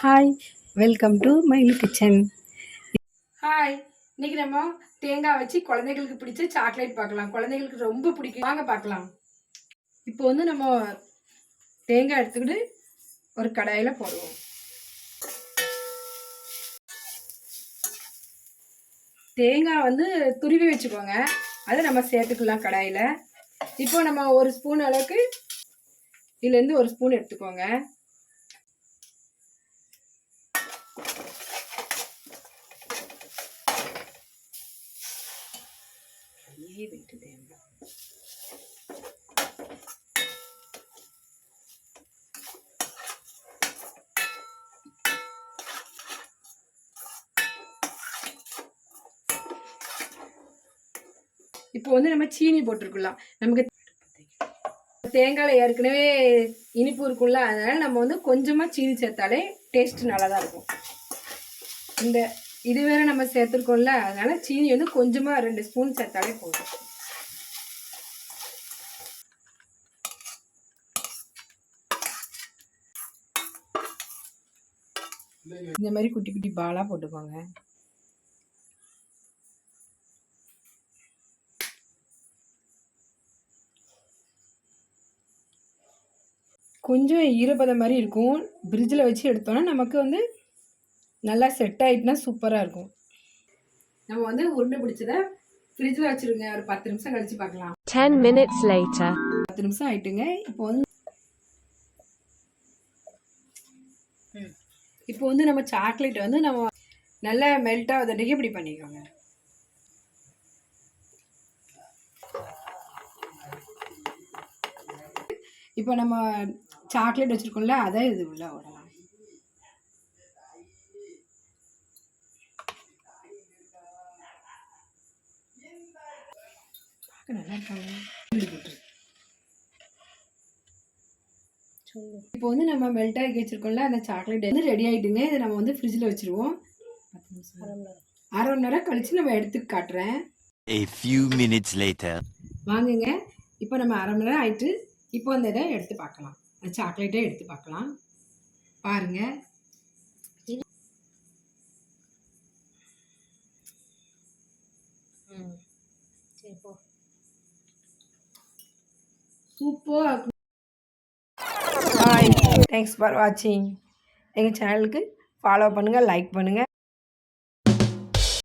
Hi welcome to Mayil kitchen hi இன்னைக்கு நம்ம தேங்காய் வச்சு குழந்தைகளுக்கு பிடிச்ச சாக்லேட் பார்க்கலாம். குழந்தைகளுக்கு ரொம்ப பிடிக்கும். வாங்க பார்க்கலாம். இப்போ வந்து நம்ம தேங்காய் எடுத்துக்கிட்டு ஒரு கடாயில் போடுவோம். தேங்காய் வந்து துருவி வச்சுக்கோங்க. அதை நம்ம சேர்த்துக்கலாம் கடாயில். இப்போ நம்ம ஒரு ஸ்பூன் அளவுக்கு இதுலேருந்து ஒரு ஸ்பூன் எடுத்துக்கோங்க. அப்படியே விட்டு இப்போ வந்து நம்ம சீனி போட்டிருக்கலாம். நமக்கு தேங்காயில் ஏற்கனவே இனிப்பு இருக்கும்ல அதனால நம்ம வந்து கொஞ்சமாக சீனி சேர்த்தாலே டேஸ்ட் நல்லா தான் இருக்கும். இந்த இது வேற நம்ம சேர்த்துருக்கோம்ல அதனால சீனி வந்து கொஞ்சமாக ரெண்டு ஸ்பூன் சேர்த்தாலே போதும். இந்த மாதிரி குட்டி குட்டி பாலாக போட்டுக்கோங்க. கொஞ்சம் ஈரப்பதம் மாதிரி இருக்கும். ஃப்ரிட்ஜில் வச்சு எடுத்தோன்னா நமக்கு வந்து நல்லா செட் ஆகிட்டுனா சூப்பராக இருக்கும். நம்ம வந்து உருண்டை பிடிச்சத ஃப்ரிட்ஜில் வச்சுருங்க. ஒரு பத்து நிமிஷம் கழிச்சு பார்க்கலாம். 10 minutes later. பத்து நிமிஷம் ஆயிட்டுங்க. இப்போ வந்து இப்போ வந்து நம்ம சாக்லேட் வந்து நம்ம நல்லா மெல்ட் ஆகுதுக்கு இப்படி பண்ணிக்கோங்க. இப்போ நம்ம சாக்லேட் வச்சுருக்கோம்ல அதை இது உள்ள விடலாம் நல்லா இருக்காங்க. இப்போ வந்து நம்ம மெல்ட் ஆகி வச்சிருக்கோம்ல அந்த சாக்லேட் வந்து ரெடி ஆகிட்டுங்க இதை நம்ம வந்து ஃப்ரிட்ஜில் வச்சுருவோம். அரை மணி நேரம். கழிச்சு நம்ம எடுத்து காட்டுறேன். A few minutes later. வாங்குங்க. இப்போ நம்ம அரை மணி நேரம் ஆயிட்டு இப்போ அந்த இதை எடுத்து பார்க்கலாம். அந்த சாக்லேட்டை எடுத்து பார்க்கலாம். பாருங்க. சூப்பர் இருக்கும் தேங்க்ஸ் ஃபார் வாட்சிங் எங்கள் சேனலுக்கு ஃபாலோ பண்ணுங்கள் லைக் பண்ணுங்கள்